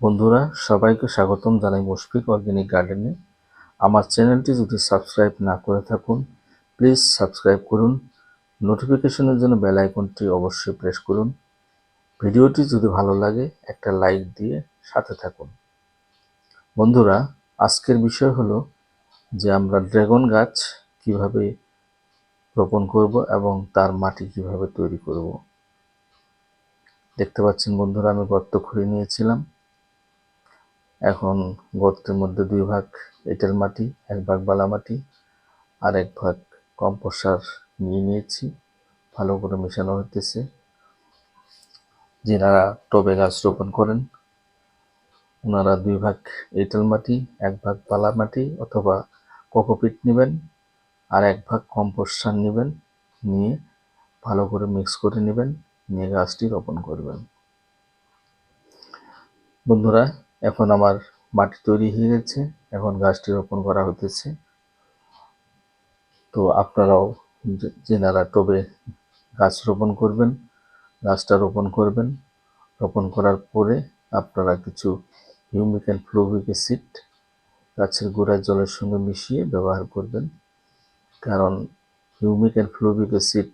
বন্ধুরা, সবাইকে স্বাগতম জানাই মুশফিক অর্গ্যানিক গার্ডেনে। আমার চ্যানেলটি যদি সাবস্ক্রাইব না করে থাকুন, প্লিজ সাবস্ক্রাইব করুন। নোটিফিকেশনের জন্য বেল আইকনটি অবশ্যই প্রেস করুন। ভিডিওটি যদি ভালো লাগে, একটা লাইক দিয়ে সাথে থাকুন। বন্ধুরা, আজকের বিষয় হলো যে আমরা ড্রাগন গাছ কীভাবে রোপণ করব এবং তার মাটি কীভাবে তৈরি করব। দেখতে পাচ্ছেন বন্ধুরা, আমি গর্ত খুঁড়ে নিয়েছিলাম। এখন গর্তের মধ্যে দুই ভাগ এঁটেল মাটি, এক ভাগ বালা মাটি, আর এক ভাগ কম্পোস্ট সার নিয়ে নিয়েছি। ভালো করে মেশানো হতেছে যেনারা টবে গাছ রোপণ করেন, ওনারা দুই ভাগ এঁটেল মাটি, এক ভাগ বালা মাটি অথবা কোকোপিট নেবেন আর এক ভাগ কম্পোস্ট সার নেবেন, নিয়ে ভালো করে মিক্স করে নেবেন, নিয়ে গাছটি রোপণ করবেন। বন্ধুরা এখন আমার মাটি তৈরি হয়ে গেছে, এখন গাছটি রোপণ করা হতেছে তো আপনারাও যেনারা টবে গাছ রোপণ করবেন, গাছটা রোপণ করবেন, রোপণ করার পরে আপনারা কিছু হিউমিক অ্যান্ড ফ্লোভিক অ্যাসিড গাছের গোড়ায় জলের সঙ্গে মিশিয়ে ব্যবহার করবেন। কারণ হিউমিক অ্যান্ড ফ্লোভিক অ্যাসিড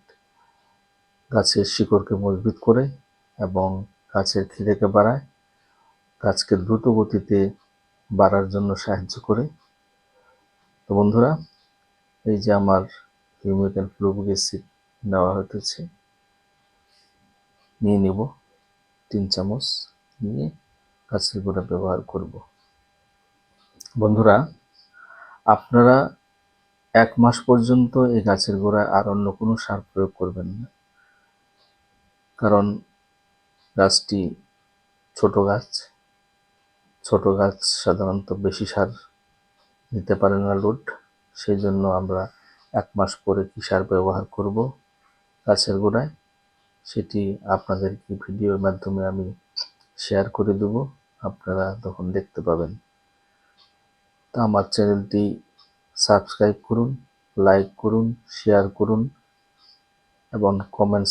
গাছের শিকড়কে মজবুত করে এবং গাছের খিদেকে বাড়ায় গাছকে দ্রুত গতিতে বাড়ার জন্য সাহায্য করে। তো বন্ধুরা, এই যে আমার হিউমিক অ্যান্ড ফ্লুবিক নেওয়া হতেছে নিয়ে নেব তিন চামচ নিয়ে গাছের গোড়া ব্যবহার করব। বন্ধুরা, আপনারা এক মাস পর্যন্ত এই গাছের গোড়ায় আর অন্য কোনো সার প্রয়োগ করবেন না। কারণ গাছটি ছোট গাছ ছোট গাছ সাধারণত বেশি সার নিতে পারে না লোড সেই জন্য আমরা এক মাস পরে কী সার ব্যবহার করব গাছের গোড়ায়, সেটি আপনাদেরকে ভিডিওর মাধ্যমে আমি শেয়ার করে দেব। আপনারা তখন দেখতে পাবেন। তা আমার চ্যানেলটি সাবস্ক্রাইব করুন, লাইক করুন শেয়ার করুন এবং কমেন্টস